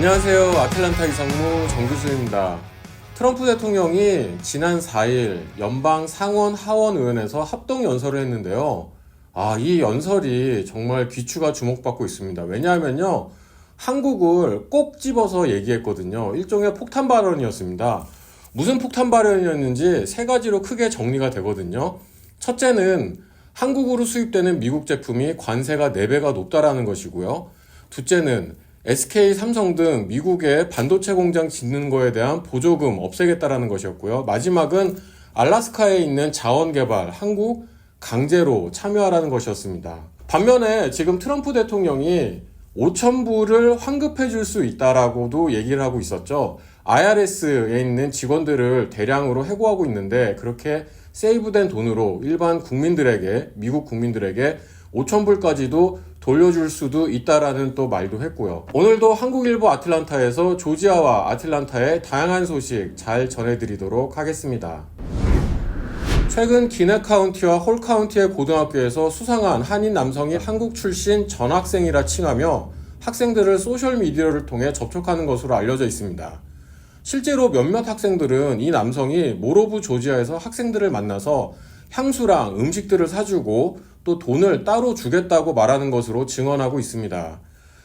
안녕하세요. 아틀란타 이상무 정규수입니다. 트럼프 대통령이 지난 4일 연방 상원 하원 의원에서 합동 연설을 했는데요. 아, 이 연설이 정말 귀추가 주목받고 있습니다. 왜냐하면요. 한국을 꼭 집어서 얘기했거든요. 일종의 폭탄 발언이었습니다. 무슨 폭탄 발언이었는지 세 가지로 크게 정리가 되거든요. 첫째는 한국으로 수입되는 미국 제품이 관세가 4배가 높다라는 것이고요. 둘째는 SK, 삼성 등 미국의 반도체 공장 짓는 거에 대한 보조금 없애겠다라는 것이었고요. 마지막은 알라스카에 있는 자원 개발, 한국 강제로 참여하라는 것이었습니다. 반면에 지금 트럼프 대통령이 5천 불을 환급해 줄 수 있다라고도 얘기를 하고 있었죠. IRS에 있는 직원들을 대량으로 해고하고 있는데 그렇게 세이브된 돈으로 일반 국민들에게 미국 국민들에게 5천 불까지도 돌려줄 수도 있다라는 또 말도 했고요. 오늘도 한국일보 아틀란타에서 조지아와 아틀란타의 다양한 소식 잘 전해드리도록 하겠습니다. 최근 기내 카운티와 홀 카운티의 고등학교에서 수상한 한인 남성이 한국 출신 전학생이라 칭하며 학생들을 소셜 미디어를 통해 접촉하는 것으로 알려져 있습니다. 실제로 몇몇 학생들은 이 남성이 모로브 조지아에서 학생들을 만나서 향수랑 음식들을 사주고 또 돈을 따로 주겠다고 말하는 것으로 증언하고 있습니다.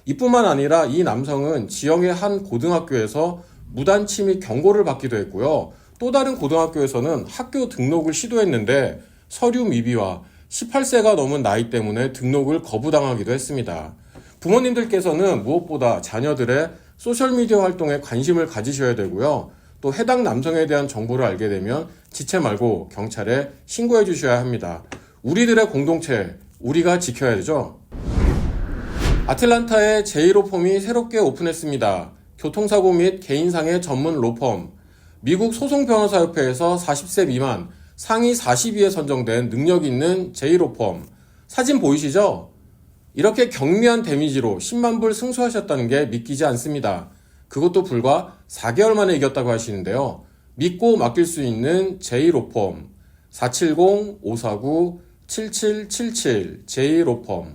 이뿐만 아니라 이 남성은 지역의 한 고등학교에서 무단 침입 경고를 받기도 했고요. 또 다른 고등학교에서는 학교 등록을 시도했는데 서류 미비와 18세가 넘은 나이 때문에 등록을 거부당하기도 했습니다. 부모님들께서는 무엇보다 자녀들의 소셜미디어 활동에 관심을 가지셔야 되고요. 또 해당 남성에 대한 정보를 알게 되면 지체 말고 경찰에 신고해 주셔야 합니다. 우리들의 공동체, 우리가 지켜야 되죠. 아틀란타에 제1로펌이 새롭게 오픈했습니다. 교통사고 및 개인상해 전문 로펌. 미국 소송변호사협회에서 40세 미만 상위 40위에 선정된 능력 있는 제1로펌. 사진 보이시죠? 이렇게 경미한 데미지로 10만 불 승소하셨다는 게 믿기지 않습니다. 그것도 불과 4개월 만에 이겼다고 하시는데요. 믿고 맡길 수 있는 제1로펌 470-549-7777 제1로펌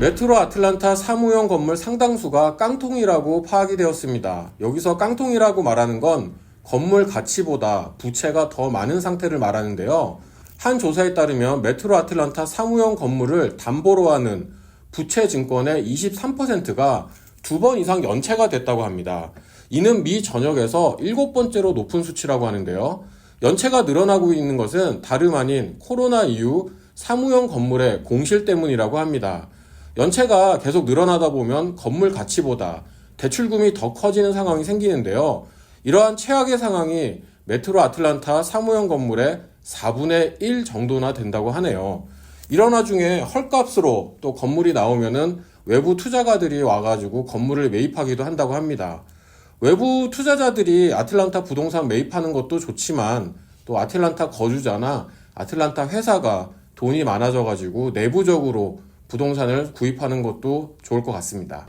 메트로 아틀란타 사무용 건물 상당수가 깡통이라고 파악이 되었습니다. 여기서 깡통이라고 말하는 건 건물 가치보다 부채가 더 많은 상태를 말하는데요. 한 조사에 따르면 메트로 아틀란타 사무용 건물을 담보로 하는 부채 증권의 23%가 두 번 이상 연체가 됐다고 합니다. 이는 미 전역에서 일곱 번째로 높은 수치라고 하는데요. 연체가 늘어나고 있는 것은 다름 아닌 코로나 이후 사무용 건물의 공실 때문이라고 합니다. 연체가 계속 늘어나다 보면 건물 가치보다 대출금이 더 커지는 상황이 생기는데요. 이러한 최악의 상황이 메트로 아틀란타 사무용 건물의 4분의 1 정도나 된다고 하네요. 이런 와중에 헐값으로 또 건물이 나오면은 외부 투자가들이 와가지고 건물을 매입하기도 한다고 합니다. 외부 투자자들이 아틀란타 부동산 매입하는 것도 좋지만 또 아틀란타 거주자나 아틀란타 회사가 돈이 많아져 가지고 내부적으로 부동산을 구입하는 것도 좋을 것 같습니다.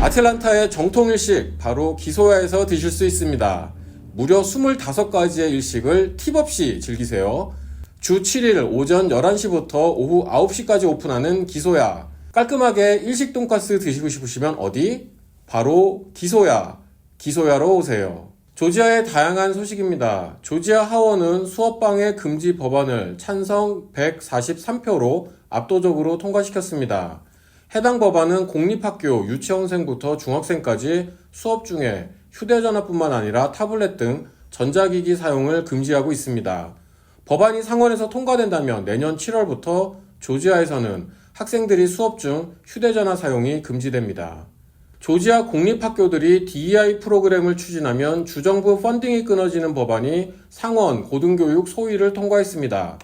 아틀란타의 정통 일식 바로 기소야에서 드실 수 있습니다. 무려 25가지의 일식을 팁 없이 즐기세요. 주 7일 오전 11시부터 오후 9시까지 오픈하는 기소야. 깔끔하게 일식 돈가스 드시고 싶으시면 어디? 바로 기소야. 기소야로 오세요. 조지아의 다양한 소식입니다. 조지아 하원은 수업방해 금지 법안을 찬성 143표로 압도적으로 통과시켰습니다. 해당 법안은 공립학교 유치원생부터 중학생까지 수업 중에 휴대전화뿐만 아니라 타블렛 등 전자기기 사용을 금지하고 있습니다. 법안이 상원에서 통과된다면 내년 7월부터 조지아에서는 학생들이 수업 중 휴대전화 사용이 금지됩니다. 조지아 공립학교들이 DEI 프로그램을 추진하면 주정부 펀딩이 끊어지는 법안이 상원 고등교육 소위를 통과했습니다.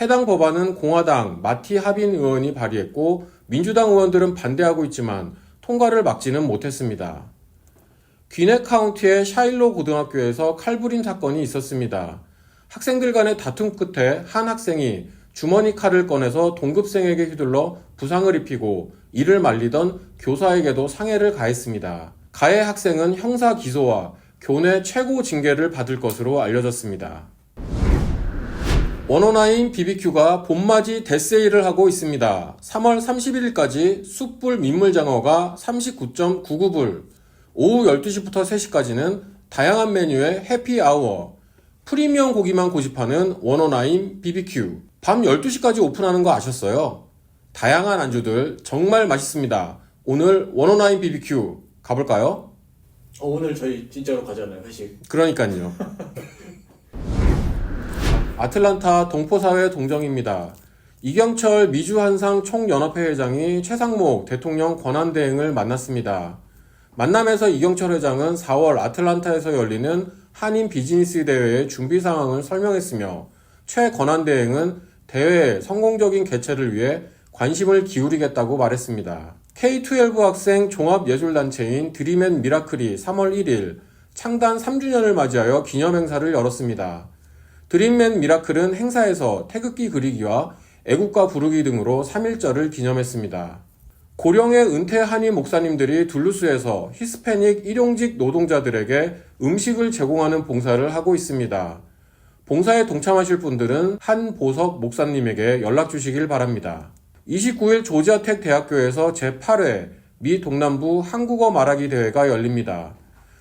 해당 법안은 공화당 마티 하빈 의원이 발의했고 민주당 의원들은 반대하고 있지만 통과를 막지는 못했습니다. 귀네 카운티의 샤일로 고등학교에서 칼부림 사건이 있었습니다. 학생들 간의 다툼 끝에 한 학생이 주머니 칼을 꺼내서 동급생에게 휘둘러 부상을 입히고 이를 말리던 교사에게도 상해를 가했습니다. 가해 학생은 형사 기소와 교내 최고 징계를 받을 것으로 알려졌습니다. 원오나인 BBQ가 봄맞이 대세일을 하고 있습니다. 3월 31일까지 숯불 민물장어가 39.99불, 오후 12시부터 3시까지는 다양한 메뉴의 해피아워, 프리미엄 고기만 고집하는 원오나인 BBQ. 밤 12시까지 오픈하는 거 아셨어요? 다양한 안주들 정말 맛있습니다. 오늘 원오나인 BBQ 가볼까요? 어, 오늘 저희 진짜로 가잖아요 회식. 그러니까요. 아틀란타 동포사회 동정입니다. 이경철 미주한상 총연합회 회장이 최상목 대통령 권한대행을 만났습니다. 만남에서 이경철 회장은 4월 아틀란타에서 열리는 한인 비즈니스 대회의 준비 상황을 설명했으며 최 권한대행은 대회 성공적인 개최를 위해 관심을 기울이겠다고 말했습니다. K12 학생 종합예술단체인 드림앤 미라클이 3월 1일 창단 3주년을 맞이하여 기념행사를 열었습니다. 드림맨 미라클은 행사에서 태극기 그리기와 애국가 부르기 등으로 3일절을 기념했습니다. 고령의 은퇴 한인 목사님들이 둘루스에서 히스패닉 일용직 노동자들에게 음식을 제공하는 봉사를 하고 있습니다. 봉사에 동참하실 분들은 한보석 목사님에게 연락 주시길 바랍니다. 29일 조지아텍 대학교에서 제8회 미 동남부 한국어 말하기 대회가 열립니다.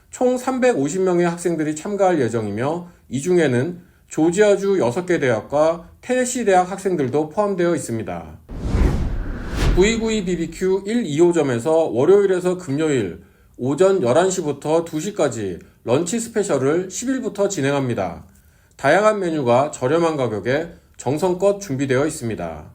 총 350명의 학생들이 참가할 예정이며 이 중에는 조지아주 6개 대학과 테네시 대학 학생들도 포함되어 있습니다. 92BBQ 1, 2호점에서 월요일에서 금요일 오전 11시부터 2시까지 런치 스페셜을 10일부터 진행합니다. 다양한 메뉴가 저렴한 가격에 정성껏 준비되어 있습니다.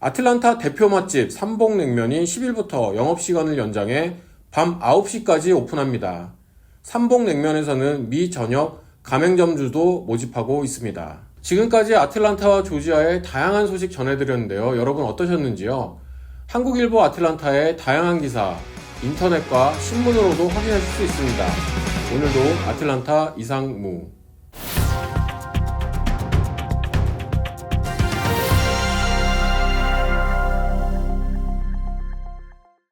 아틀란타 대표 맛집 삼봉냉면이 10일부터 영업시간을 연장해 밤 9시까지 오픈합니다. 삼봉냉면에서는 미 전역 가맹점주도 모집하고 있습니다. 지금까지 아틀란타와 조지아의 다양한 소식 전해드렸는데요. 여러분 어떠셨는지요? 한국일보 아틀란타의 다양한 기사, 인터넷과 신문으로도 확인하실 수 있습니다. 오늘도 아틀란타 이상무.